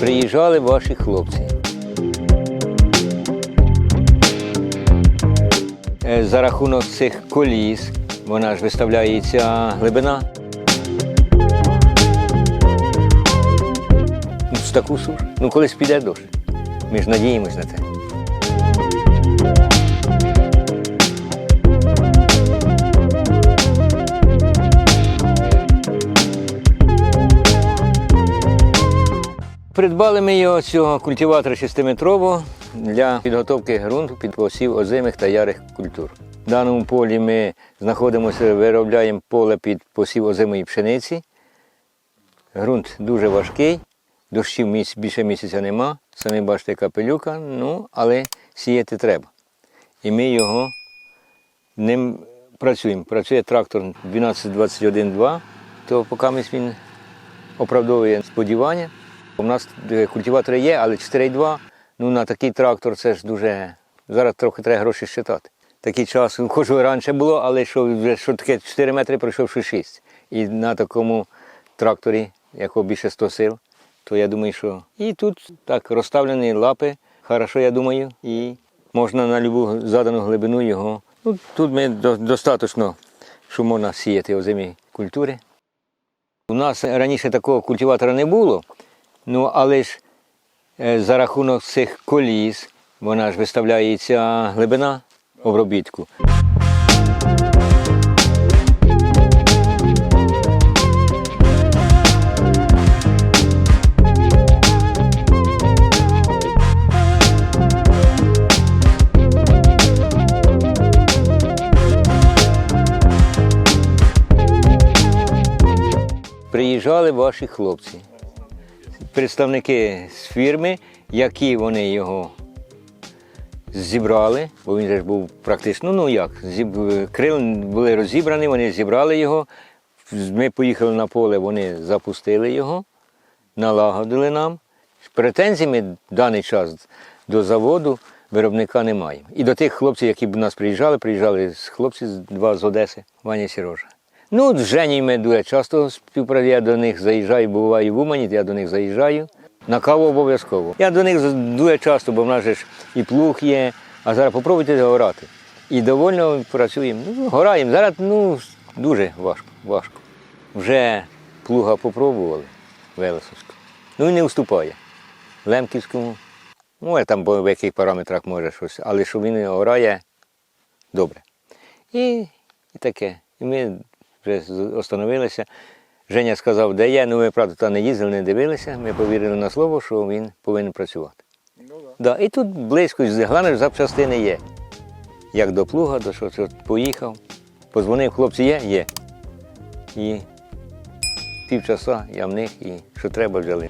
Приїжджали ваші хлопці. Е, За рахунок цих коліс, вона ж виставляється глибина. Ну, з таку суш. Ну, колись піде дощ. Ми ж надіємось на це. Придбали ми його цього культиватора 6-метрового для підготовки ґрунту під посів озимих та ярих культур. В даному полі ми знаходимося, виробляємо поле під посів озимої пшениці. Ґрунт дуже важкий, дощів більше місяця нема. Самі бачите, капелюка, ну, але сіяти треба. І ми його ним працюємо. Працює трактор 1221.2, то поки він оправдовує сподівання. У нас е, культиватори є, але 4,2, ну на такий трактор це ж дуже. Зараз трохи треба гроші щитати. Такий час, і раніше було, але що вже що таке 4 метри пройшовши 6. І на такому тракторі, якого більше 100 сил, то я думаю, що. І тут так розставлені лапи, хорошо, я думаю, і можна на любу задану глибину його. Ну, тут ми до- достатньо, що можна сіяти озимі культури. У нас раніше такого культиватора не було, ну але ж е, за рахунок цих коліс вона ж виставляється глибина обробітку. Приїжджали ваші хлопці, представники з фірми, які вони його зібрали, бо він ж був практично, ну як, зіб- крил були розібрані, вони зібрали його. Ми поїхали на поле, вони запустили його, налагодили нам. Претензій ми в даний час до заводу виробника не маємо. І до тих хлопців, які б нас приїжджали, приїжджали хлопці два з Одеси, Ваня Сірожа. Ну, з Жені ми дуже часто співпрацюємо, я до них заїжджаю, буваю в Умані, я до них заїжджаю. На каву обов'язково. Я до них дуже часто, бо в нас ж і плуг є, а зараз попробуйте горати. І довольно працюємо. Ну, гораємо. Зараз ну, дуже важко, важко. Вже плуга попробували Велесовську. Ну і не уступає. Лемківському. Ну, а там в яких параметрах може щось, але що він орає добре. І, і таке. І ми вже остановилися. Женя сказав, де є, ну ми правда та не їздили, не дивилися. Ми повірили на слово, що він повинен працювати. Да, і тут близько, глянеш, запчастини є. Як до плуга, до що, що поїхав, позвонив, хлопці є, є. І півчаса я в них і що треба взяли.